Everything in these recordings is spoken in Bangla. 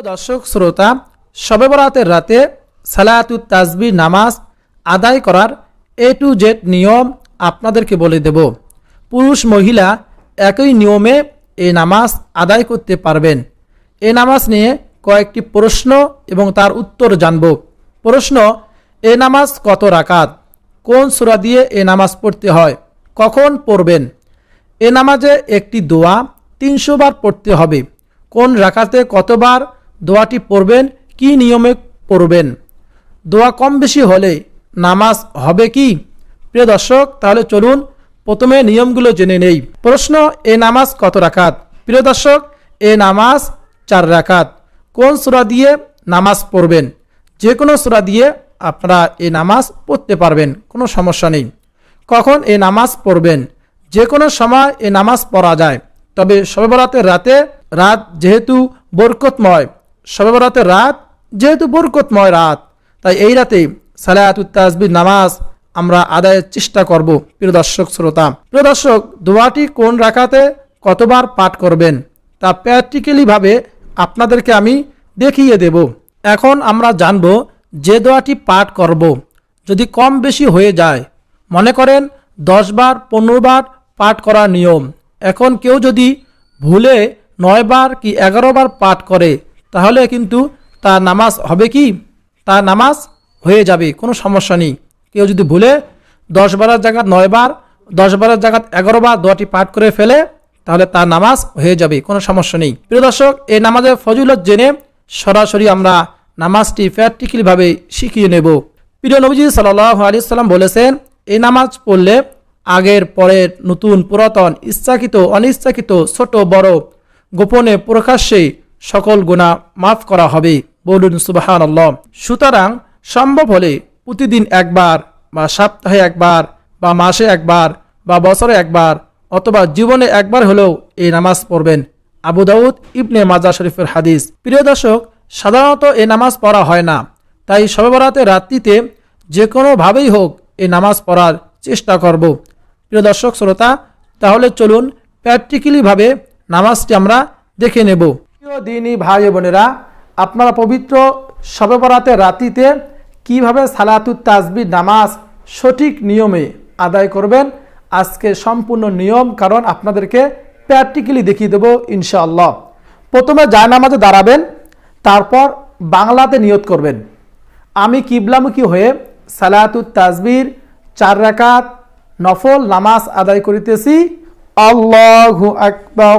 দর্শক, শ্রোতা শবে বরাতের রাতে সালাতুত তাজবি নামাজ আদায় করার এ টু জেড নিয়ম আপনাদেরকে বলে দেব। পুরুষ, মহিলা একই নিয়মে এই নামাজ আদায় করতে পারবেন। এ নামাজ নিয়ে কয়েকটি প্রশ্ন এবং তার উত্তর জানব। প্রশ্ন, এ নামাজ কত রাকাত? কোন সূরা দিয়ে এ নামাজ পড়তে হয়? কখন পড়বেন? এ নামাজে একটি দোয়া তিনশো বার পড়তে হবে। কোন রাকাতে কতবার দোয়াটি পড়বেন, কি নিয়মে পড়বেন? দোয়া কম বেশি হলে নামাজ হবে কি? প্রিয় দর্শক, তাহলে চলুন প্রথমে নিয়মগুলো জেনে নেই। প্রশ্ন, এ নামাজ কত রাখাত প্রিয় দর্শক, এ নামাজ চার রাখাত কোন সূরা দিয়ে নামাজ পড়বেন? যে কোনো সূরা দিয়ে আপনারা এ নামাজ পড়তে পারবেন, কোনো সমস্যা নেই। কখন এ নামাজ পড়বেন? যে কোনো সময় এ নামাজ পড়া যায়। তবে শবে বরাতের রাতে, রাত যেহেতু বরকতময় শবে বরাতের রাত যেহেতু বরকতময় রাত, তাই এই রাতে সালায়াতুত তাজবির নামাজ আমরা আদায়ের চেষ্টা করব, প্রিয় দর্শক শ্রোতা। প্রিয় দর্শক, দোয়াটি কোন রাখাতে কতবার পাঠ করবেন, তা প্র্যাকটিক্যালিভাবে আপনাদেরকে আমি দেখিয়ে দেব। এখন আমরা জানব যে দোয়াটি পাঠ করব, যদি কম বেশি হয়ে যায়। মনে করেন, দশ বার, পনেরো বার পাঠ করার নিয়ম। এখন কেউ যদি ভুলে নয় বার কি এগারো বার পাঠ করে তাহলে কিন্তু তার নামাজ হবে কি? তার নামাজ হয়ে যাবে, কোনো সমস্যা নেই। কেউ যদি ভুলে দশ বারের জায়গা নয় বার, দশ বারের জায়গা এগারো বার দোয়াটি পাঠ করে ফেলে, তাহলে তার নামাজ হয়ে যাবে, কোনো সমস্যা নেই। প্রিয় দর্শক, এই নামাজের ফজিলত জেনে সরাসরি আমরা নামাজটি প্র্যাকটিক্যালিভাবে শিখিয়ে নেব। প্রিয় নবীজি সাল্লাহ আলি সাল্লাম বলেছেন, এই নামাজ পড়লে আগের পরের নতুন পুরাতন, ইচ্ছাকৃত, অনিচ্ছাকৃত, ছোট, বড়, গোপনে প্রকাশ্যে সকল গুণা মাফ করা হবে। বলুন সুবাহান আল্লাহ সুতরাং সম্ভব হলে প্রতিদিন একবার বা সপ্তাহে একবার বা মাসে একবার বা বছরে একবার অথবা জীবনে একবার হলেও এই নামাজ পড়বেন। আবু দাউদ ইবনে মাজা শরীফের হাদিস। প্রিয় দর্শক, সাধারণত এ নামাজ পড়া হয় না। তাই শবে বরাতে রাত্রিতে যে কোনোভাবেই হোক এই নামাজ পড়ার চেষ্টা করব। প্রিয় দর্শক, শ্রোতা, তাহলে চলুন প্র্যাকটিক্যালিভাবে নামাজটি আমরা দেখে নেব। প্রিয় দিনী ভাই বোনেরা, আপনারা পবিত্র শবে রাত্রিতে কীভাবে সালাতুত তাজবির নামাজ সঠিক নিয়মে আদায় করবেন? আজকে সম্পূর্ণ নিয়ম, কারণ আপনাদেরকে প্র্যাকটিক্যালি দেখিয়ে দেবো ইনশাআল্লাহ। প্রথমে জায়নামাজে দাঁড়াবেন, তারপর বাংলাতে নিয়ত করবেন। আমি কিবলামুখী হয়ে সালাতুত তাজবির চার রাকাত নফল নামাজ আদায় করিতেছি। আল্লাহু আকবর।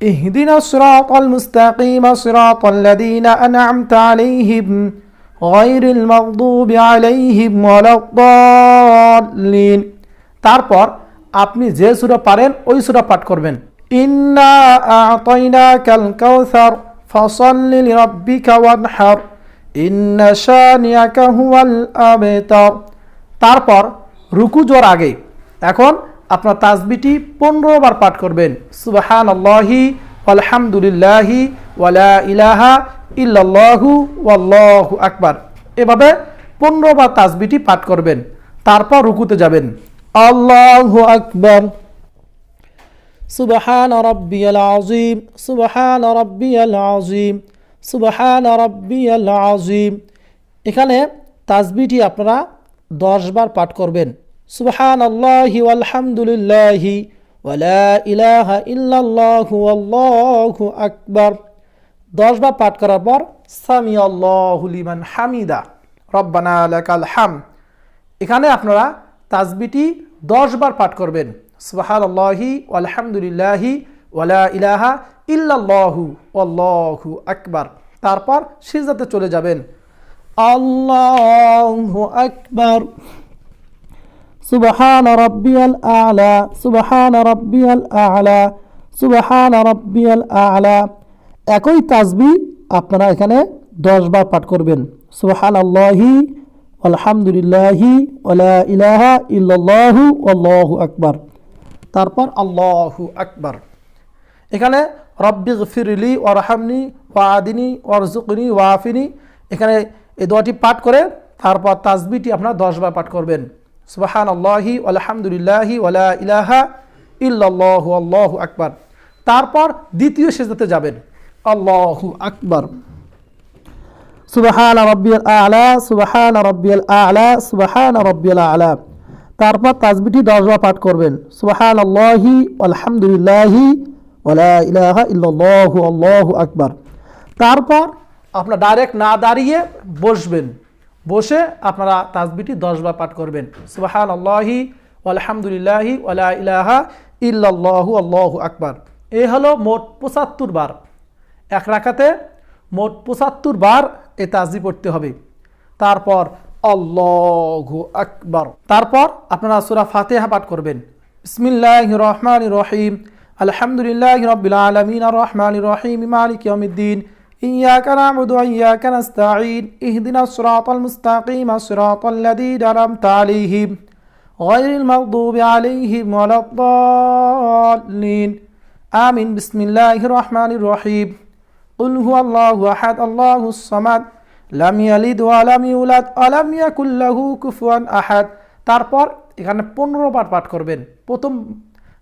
اهدنا الصراط المستقيم صراط الذين أنعمت عليهم غير المغضوب عليهم ولا الضالين তারপর আপনি যে সূরা পারেন ওই সূরা পাঠ করবেন ইন্না আ'তাইনাকাল কাউসার ফসল্লি লিরাব্বিকা ওয়ানহার ইন্না শানিয়াকা হুয়াল আবতার তারপর রুকু জোর আগে এখন আপনার তাজবিটি পনেরো বার পাঠ করবেন। সুবাহান আল্লাহি আলহামদুলিল্লাহি ওয়ালা ইলাহা ইল্লাল্লাহু ওয়াল্লাহু আকবার। এভাবে পনেরো বার তাজবিটি পাঠ করবেন, তারপর রুকুতে যাবেন। আল্লাহু আকবার। সুবহান রব্বিয়াল আযীম, সুবহান রব্বিয়াল আযীম, সুবহান রব্বিয়াল আযীম। এখানে তাজবিটি আপনারা দশ বার পাঠ করবেন। সুবহান আল্লাহি আলহামদুলিল্লাহি ওয়ালা ইলাহা ইল্লাল্লাহু আল্লাহু আকবার। দশ বার পাঠ করার পর সামি আল্লাহু লিমান হামিদা, রব্বানা লাকাল হাম। এখানে আপনারা তাজবিটি দশ বার পাঠ করবেন। সুবাহান আল্লাহি আলহামদুলিল্লাহি ওয়ালা ইলাহা ইল্লাল্লাহু আল্লাহু আকবার। তারপর সিজদাতে চলে যাবেন। আল্লাহু আকবার। সুবহান রব্বিয়াল আলা, সুবহান রব্বিয়াল আলা, সুবহান রব্বিয়াল আলা। একই তাজবি আপনারা এখানে দশ বার পাঠ করবেন। সুবাহান আল্লাহি আলহামদুলিল্লাহি ওলা ইলাহা ইল্লাল্লাহু, আল্লাহু আকবার। তারপর আল্লাহু আকবার। এখানে রব্বি ফিরলি ওয়ারহামনি ওয়াদিনী ওয়ারজুকনি ওয়াফিনি এখানে এই দোয়াটি পাঠ করে তারপর তাজবিটি আপনারা দশবার পাঠ করবেন। সুবাহান আল্লাহি আলহামদুলিল্লাহি ওলা ইলাহা ইল্লাল্লাহু, আল্লাহু আকবার। তারপর দ্বিতীয় সেজদাতে যাবেন। আল্লাহু আকবার। সুবাহান রব্বিয়াল আলা, সুবাহান রব্বিয়াল আলা, সুবাহান রব্বিয়াল আলা। তারপর তাজবিটি দশবার পাঠ করবেন। সুবাহান আল্লাহি আলহামদুলিল্লাহি ওলা ইলাহা ইল্লাল্লাহু, আল্লাহু আকবার। তারপর আপনার ডাইরেক্ট না দাঁড়িয়ে বসবেন। বসে আপনারা তাজবিটি দশবার পাঠ করবেন। সুবাহান আল্লাহি আলহামদুলিল্লাহি ওলা ইলাহা ইল্লাল্লাহু, আল্লাহু আকবার। এই হলো মোট পঁচাত্তর বার। এক রাখাতে মোট পঁচাত্তর বার এ তাজি পড়তে হবে। তারপর আল্লাহু আকবার। তারপর আপনারা সুরা ফাতেহা পাঠ করবেন। বিসমিল্লাহ রহমান রহিম। আলহামদুলিল্লাহ রবিল আলমিন রহমান রহিম, মালিক ইয়ামিদ্দিন إياك نعبد وإياك نستعين اهدنا الصراط المستقيم صراط الذين أنعمت عليهم غير المغضوب عليهم ولا الضالين آمين بسم الله الرحمن الرحيم قل هو الله أحد الله الصمد লাম ইয়ালিদ ওয়ালাম ইউলাদ আলাম ইয়াকুল লাহু কুফুয়ান আহাদ তারপর এখানে পনেরো বার পাঠ করবেন প্রথম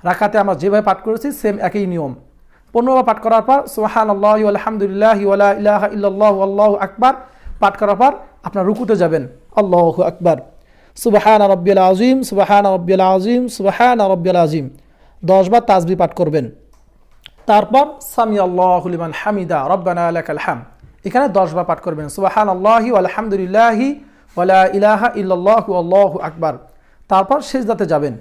রাখাতে আমরা যেভাবে পাঠ করেছি সেম একই নিয়ম পনেরো বার পাঠ করার পর সোহান আল্লাহ আলহামদুলিল্লাহ ওয়ালা ইলাহা ইল্লাল্লাহু আল্লাহু আকবার, পাঠ করার পর আপনার রুকুতে যাবেন। আল্লাহু আকবার। সুবাহান রব্বিল আজিম সুবাহান রব্বিল আজিম সুবাহান রব্বিল আজিম দশবার তাজবি পাঠ করবেন। তারপর সামি আল্লাহলিমান হামিদা, রব্বানা আলাকাল হাম এখানে দশবার পাঠ করবেন। সুবাহান আল্লাহি আলহামদুলিল্লাহি ওলা ইলাহা ইল্লাল্লাহু আল্লাহু আকবার। তারপর শেষদাতে যাবেন।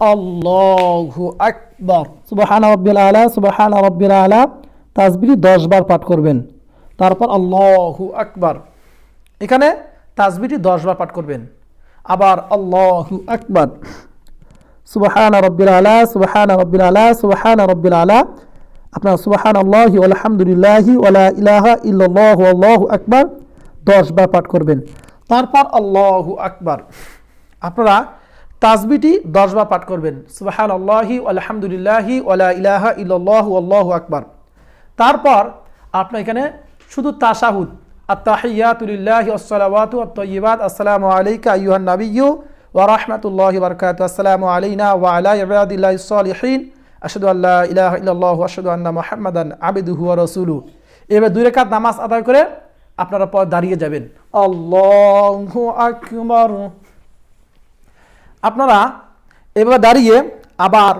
আল্লাহু আকবার। সুবাহান রব্বিল আলা সুবাহান রব্বিল আলা। তাজবিটি দশবার পাঠ করবেন। তারপর আল্লাহু আকবার। এখানে তাজবিটি দশবার পাঠ করবেন। আবার আল্লাহু আকবার। সুবাহান রব্বিল আলা সুবাহান রব্বিল আলা সুবাহান রব্বিল আলা। আপনার সুবাহান আল্লাহি আলহামদুলিল্লাহি ওলা ইলাহা ইল্লাল্লাহু আল্লাহু আকবার দশ বার পাঠ করবেন। তারপর আল্লাহু আকবার। আপনারা তাজবিটি দশবার পাঠ করবেন। সুবাহান আল্লাহি আলহামদুলিল্লাহি ওলা ইলাহা ইল্লাল্লাহু আল্লাহু আকবার। তারপর আপনার এখানে শুধু তাশাহুদ আত্তাহিয়াতুলিল্লাহি আসসালাওয়াতু আত-তাইয়্যিবাত আসসালামু আলাইকা আইয়ুহান নাবিয়্যু ওয়া রাহমাতুল্লাহি ওয়া বারাকাতুহু, আসসালামু আলাইনা ওয়া আলা ইবাদিল্লাহিস সালিহিন আশহাদু আল্লাহ ইলাহা ইল্লাল্লাহু, আশহাদু আন্না মুহাম্মাদান আবদুহু ওয়া রাসূলুহু। এবার দুই রাকাত নামাজ আদায় করে আপনারা পর দাঁড়িয়ে যাবেন। আল্লাহু আকবার। আপনারা এভাবে দাঁড়িয়ে আবার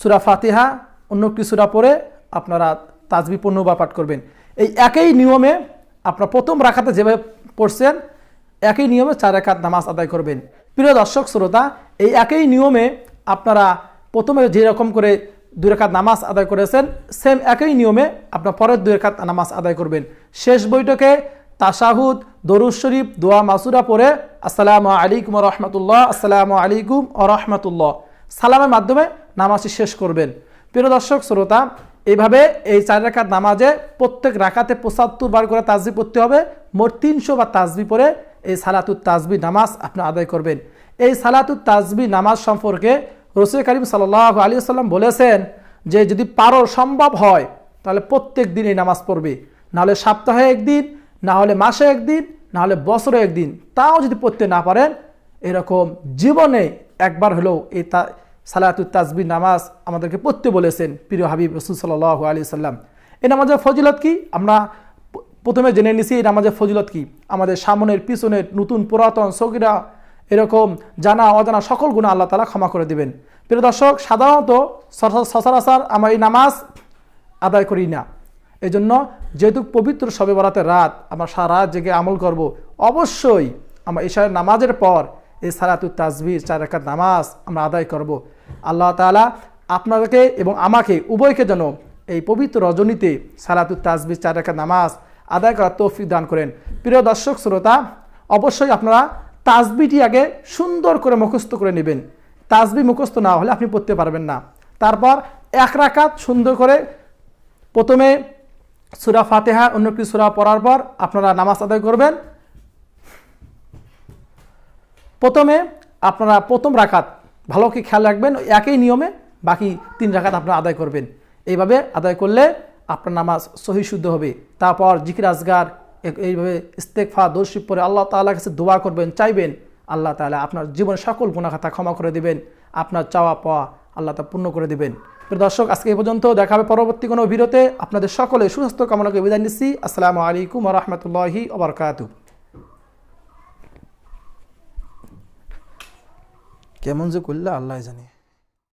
সুরা ফাতিহা, অন্য একটি সুরা পড়ে আপনারা তাজবি পণ্যবার পাঠ করবেন। এই একই নিয়মে আপনার প্রথম রাখাতে যেভাবে পড়ছেন, একই নিয়মে চার রাখাত নামাজ আদায় করবেন। প্রিয় দর্শক, শ্রোতা, এই একই নিয়মে আপনারা প্রথমে যেরকম করে দুই রেখাত নামাজ আদায় করেছেন সেম একই নিয়মে আপনার পরের দুই রেখাত নামাজ আদায় করবেন। শেষ বৈঠকে তাসাহুদ দরুজ শরীফ, দোয়া মাসুরা পরে আসসালামু আলাইকুম রহমতুল্লাহ, আসসালামু আলাইকুম রহমতুল্লাহ। সালামের মাধ্যমে নামাজটি শেষ করবেন। প্রিয় দর্শক, শ্রোতা এইভাবে এই চার রাখাত নামাজে প্রত্যেক রাখাতে পঁচাত্তর বার করে তাজবি পড়তে হবে। মোট তিনশো বার তাজবি পরে এই সালাতুত তাজবি নামাজ আপনি আদায় করবেন। এই সালাতুত তাজবি নামাজ সম্পর্কে রসুল করিম সাল্লাহ আলী সাল্লাম বলেছেন যে, যদি পারো সম্ভব হয়, তাহলে প্রত্যেক দিন এই নামাজ পড়বে। নাহলে সপ্তাহে একদিন না হলে মাসে একদিন না হলে বছরে একদিন তাও যদি পড়তে না পারেন, এরকম জীবনে একবার হলেও এই তা সালাতুত তাজবি নামাজ আমাদেরকে পড়তে বলেছেন প্রিয় হাবিব রসুল সাল্লাহ আলী সাল্লাম এই নামাজের ফজিলত কি? আমরা প্রথমে জেনে নিছি এই নামাজের ফজিলত কি। আমাদের সামনের, পিছনের নতুন পুরাতন সগিরা এরকম জানা, অজানা সকল গুণা আল্লাহ তালা ক্ষমা করে দিবেন। প্রিয় দর্শক, সাধারণত সচরাচর আমরা এই নামাজ আদায় করি না। এই জন্য যেহেতু পবিত্র সবে বরাতের রাত, আমরা সারা রাত জেগে আমল করব, অবশ্যই আমরা ঈশার নামাজের পর এই সালাতুর তাজবির, চার রেখার নামাজ আমরা আদায় করব। আল্লাহ তালা আপনাদেরকে এবং আমাকে, উভয়কে যেন এই পবিত্র রজনীতে সালাতুর তাজবির, চার রেখার নামাজ আদায় করার তৌফিক দান করেন। প্রিয় দর্শক, শ্রোতা, অবশ্যই আপনারা তাজবিটি আগে সুন্দর করে মুখস্থ করে নেবেন। তাজবি মুখস্থ না হলে আপনি পড়তে পারবেন না। তারপর এক রাকাত সুন্দর করে প্রথমে সুরা ফাতেহা, অন্য একটি সুরা পড়ার পর আপনারা নামাজ আদায় করবেন। প্রথমে আপনারা প্রথম রাখাত ভালো কি খেয়াল রাখবেন একই নিয়মে বাকি তিন রাখাত আপনারা আদায় করবেন। এইভাবে আদায় করলে আপনার নামাজ সহি শুদ্ধ হবে। তারপর জিকির আজগার এইভাবে ইস্তেকফা দর্শিপ পরে আল্লাহ তাআলার কাছে দোয়া করবেন, চাইবেন, আল্লাহ তাআলা আপনার জীবনের সকল গুণাখাতা ক্ষমা করে দিবেন, আপনার চাওয়া পাওয়া আল্লাহ তা পূর্ণ করে দিবেন। দর্শক, আজকে এই পর্যন্ত দেখা হবে পরবর্তী কোনো ভিডিওতে। আপনাদের সকলে সুস্বাস্থ্য কামনাকে বিদায় নিচ্ছি। আসসালামু আলাইকুম রহমতুল্লাহি ওবরকাতু কেমন যে করলে আল্লাহ জানে।